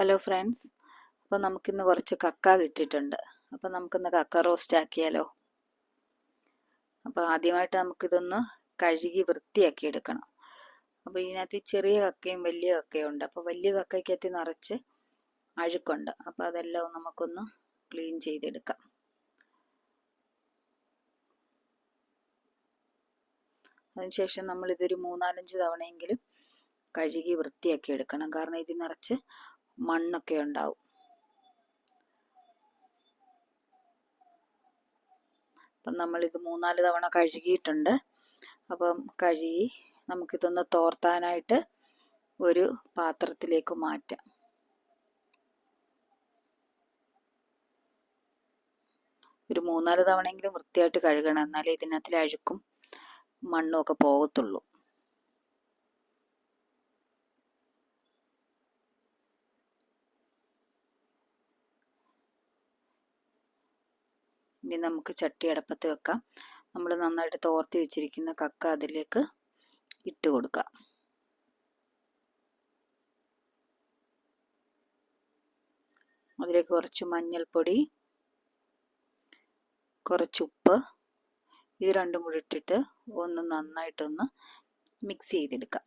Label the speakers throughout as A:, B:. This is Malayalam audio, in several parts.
A: ഹലോ ഫ്രണ്ട്സ് അപ്പോൾ നമുക്കിന്ന് കുറച്ച് കക്ക കിട്ടിയിട്ടുണ്ട്. അപ്പോൾ നമുക്കിന്ന് കക്ക റോസ്റ്റ് ആക്കിയാലോ? അപ്പോൾ ആദ്യമായിട്ട് നമുക്കിതൊന്ന് കഴുകി വൃത്തിയാക്കി എടുക്കണം. അപ്പോൾ ഇതിനകത്ത് ചെറിയ കക്കയും വലിയ കക്കയും ഉണ്ട് അപ്പോൾ വലിയ കക്കയ്ക്കകത്ത് നിറച്ച് അഴുക്കുണ്ട്. അപ്പോൾ അതെല്ലാം നമുക്കൊന്ന് ക്ലീൻ ചെയ്തെടുക്കാം. അതിനുശേഷം നമ്മൾ ഇതൊരു മൂന്നാലഞ്ച് തവണയെങ്കിലും കഴുകി വൃത്തിയാക്കി എടുക്കണം. കാരണം ഇത് നിറച്ച് മണ്ണൊക്കെ ഉണ്ടാവും. അപ്പം നമ്മളിത് മൂന്നാൽ തവണ കഴുകിയിട്ടുണ്ട്. അപ്പം കഴുകി നമുക്കിതൊന്ന് തോർത്താനായിട്ട് ഒരു പാത്രത്തിലേക്ക് മാറ്റാം. ഒരു മൂന്നാൽ തവണയെങ്കിലും വൃത്തിയായിട്ട് കഴുകണം. എന്നാലേ ഇതിനകത്തിലെ അഴുക്കും മണ്ണും ഒക്കെ പോകത്തുള്ളൂ. ഇനി നമുക്ക് ചട്ടി അടപ്പത്ത് വെക്കാം. നമ്മൾ നന്നായിട്ട് തോർത്തി വെച്ചിരിക്കുന്ന കക്ക അതിലേക്ക് ഇട്ട് കൊടുക്കാം. അതിലേക്ക് കുറച്ച് മഞ്ഞൾപ്പൊടി കുറച്ച് ഉപ്പ് ഇത് രണ്ടും കൂടി ഇട്ടിട്ട് ഒന്ന് നന്നായിട്ടൊന്ന് മിക്സ് ചെയ്തെടുക്കാം.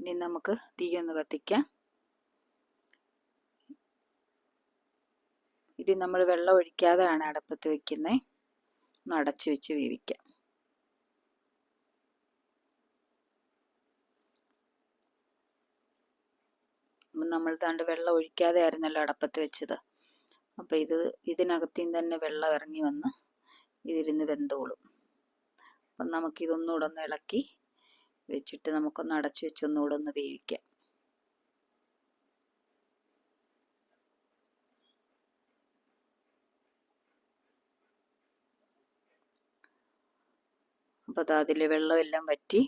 A: ഇനി നമുക്ക് തീയൊന്ന് കത്തിക്കാം. ഇത് നമ്മൾ വെള്ളം ഒഴിക്കാതെയാണ് അടപ്പത്ത് വെക്കുന്നത് ഒന്ന് അടച്ചു വെച്ച് വേവിക്കാം. നമ്മൾ താണ്ട് വെള്ളം ഒഴിക്കാതെ ആയിരുന്നല്ലോ അടപ്പത്ത് വെച്ചത്. അപ്പോൾ ഇത് ഇതിനകത്തു തന്നെ വെള്ളം ഇറങ്ങി വന്ന് ഇതിരുന്ന് വെന്തോളും. അപ്പം നമുക്കിതൊന്നുകൂടെ ഒന്ന് ഇളക്കി വെച്ചിട്ട് നമുക്കൊന്ന് അടച്ചു വെച്ചൊന്നുകൂടെ ഒന്ന് വേവിക്കാം. അപ്പോൾ അത് അതിലെ വെള്ളമെല്ലാം വറ്റി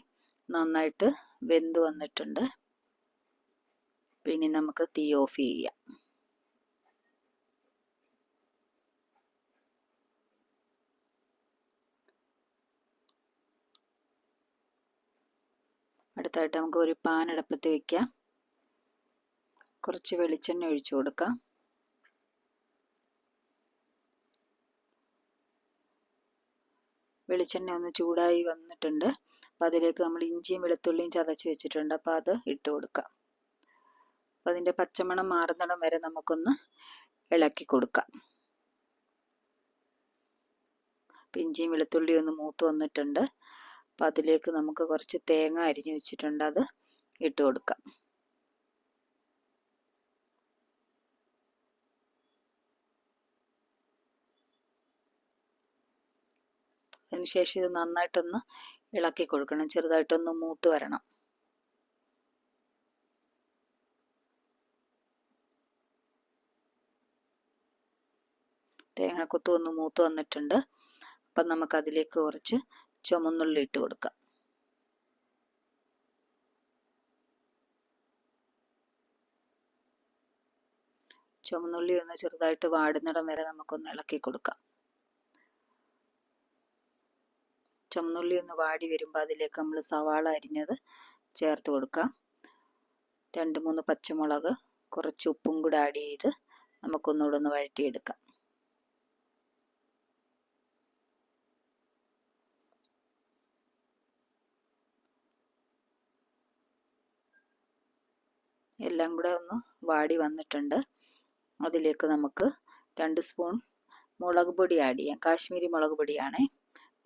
A: നന്നായിട്ട് വെന്ത് വന്നിട്ടുണ്ട്. പിന്നെ നമുക്ക് തീ ഓഫ് ചെയ്യാം. അടുത്തായിട്ട് നമുക്ക് ഒരു പാൻ അടുപ്പത്ത് വെക്കാം. കുറച്ച് വെളിച്ചെണ്ണ ഒഴിച്ചു കൊടുക്കാം. വെളിച്ചെണ്ണ ഒന്ന് ചൂടായി വന്നിട്ടുണ്ട്. അപ്പോൾ അതിലേക്ക് നമ്മൾ ഇഞ്ചിയും വെളുത്തുള്ളിയും ചതച്ച് വെച്ചിട്ടുണ്ട്. അപ്പോൾ അത് ഇട്ട് കൊടുക്കാം. അപ്പം അതിന്റെ പച്ചമണം മാറുന്നിടം വരെ നമുക്കൊന്ന് ഇളക്കി കൊടുക്കാം. ഇഞ്ചിയും വെളുത്തുള്ളിയും ഒന്ന് മൂത്ത് വന്നിട്ടുണ്ട്. അപ്പം അതിലേക്ക് നമുക്ക് കുറച്ച് തേങ്ങ അരിഞ്ഞു വെച്ചിട്ടുണ്ട് അത് ഇട്ട് കൊടുക്കാം. അതിനുശേഷം ഇത് നന്നായിട്ടൊന്ന് ഇളക്കി കൊടുക്കണം ചെറുതായിട്ടൊന്ന് മൂത്ത് വരണം. തേങ്ങാക്കൊത്ത് ഒന്ന് മൂത്ത് വന്നിട്ടുണ്ട്. അപ്പം നമുക്കതിലേക്ക് കുറച്ച് ചുമന്നുള്ളി ഇട്ട് കൊടുക്കാം. ചുമന്നുള്ളി ഒന്ന് ചെറുതായിട്ട് വാടുന്നിടം വരെ നമുക്കൊന്ന് ഇളക്കി കൊടുക്കാം. ചുമന്നുള്ളി ഒന്ന് വാടി വരുമ്പോൾ അതിലേക്ക് നമ്മൾ സവാള അരിഞ്ഞത് ചേർത്ത് കൊടുക്കാം. രണ്ട് മൂന്ന് പച്ചമുളക് കുറച്ച് ഉപ്പും കൂടെ ആഡ് ചെയ്ത് നമുക്കൊന്നുകൂടെ ഒന്ന് വഴറ്റിയെടുക്കാം. എല്ലാം കൂടെ ഒന്ന് വാടി വന്നിട്ടുണ്ട്. അതിലേക്ക് നമുക്ക് രണ്ട് സ്പൂൺ മുളക് പൊടി ആഡ് ചെയ്യാം. കാശ്മീരി മുളക് പൊടിയാണേ.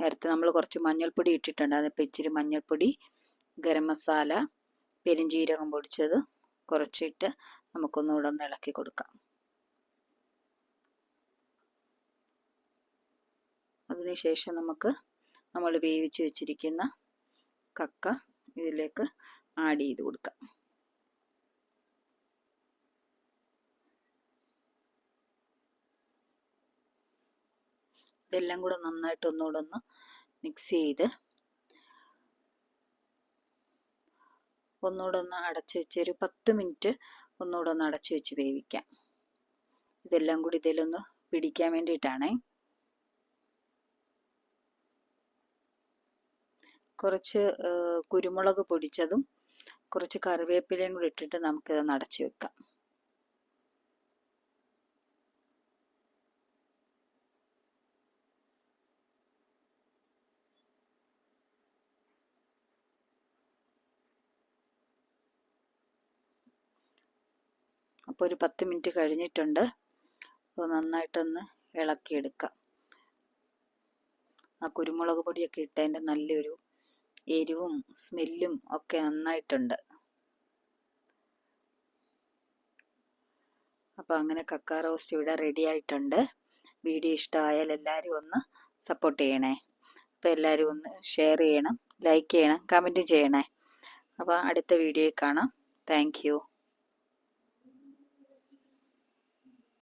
A: നേരത്തെ നമ്മൾ കുറച്ച് മഞ്ഞൾപ്പൊടി ഇട്ടിട്ടുണ്ട്. അതിപ്പോൾ ഇച്ചിരി മഞ്ഞൾപ്പൊടി ഗരം മസാല പെരിഞ്ചീരകം പൊടിച്ചത് കുറച്ചിട്ട് നമുക്കൊന്നുകൂടെ ഒന്ന് ഇളക്കി കൊടുക്കാം. അതിനുശേഷം നമുക്ക് നമ്മൾ വേവിച്ച് വെച്ചിരിക്കുന്ന കക്ക ഇതിലേക്ക് ആഡ് ചെയ്ത് കൊടുക്കാം. ഇതെല്ലാം കൂടെ നന്നായിട്ട് ഒന്നുകൂടെ ഒന്ന് മിക്സ് ചെയ്ത് ഒന്നുകൂടെ ഒന്ന് അടച്ച് വെച്ച് ഒരു പത്ത് മിനിറ്റ് ഒന്നുകൂടെ ഒന്ന് അടച്ച് വെച്ച് വേവിക്കാം. ഇതെല്ലാം കൂടി ഇതിലൊന്ന് പിടിക്കാൻ വേണ്ടിയിട്ടാണേ. കുറച്ച് കുരുമുളക് പൊടിച്ചതും കുറച്ച് കറിവേപ്പിലയും കൂടി ഇട്ടിട്ട് നമുക്കിത് അടച്ചു വെക്കാം. അപ്പോൾ ഒരു പത്ത് മിനിറ്റ് കഴിഞ്ഞിട്ടുണ്ട്. അപ്പോൾ നന്നായിട്ടൊന്ന് ഇളക്കിയെടുക്കാം. ആ കുരുമുളക് പൊടിയൊക്കെ ഇട്ടതിന്റെ നല്ലൊരു എരിവും സ്മെല്ലും ഒക്കെ നന്നായിട്ടുണ്ട്. അപ്പോൾ അങ്ങനെ കക്ക റോസ്റ്റ് ഇവിടെ റെഡി ആയിട്ടുണ്ട്. വീഡിയോ ഇഷ്ടമായാൽ എല്ലാവരും ഒന്ന് സപ്പോർട്ട് ചെയ്യണേ. അപ്പോൾ എല്ലാവരും ഒന്ന് ഷെയർ ചെയ്യണം ലൈക്ക് ചെയ്യണം കമന്റ് ചെയ്യണേ. അപ്പോൾ അടുത്ത വീഡിയോയിൽ കാണാം. താങ്ക്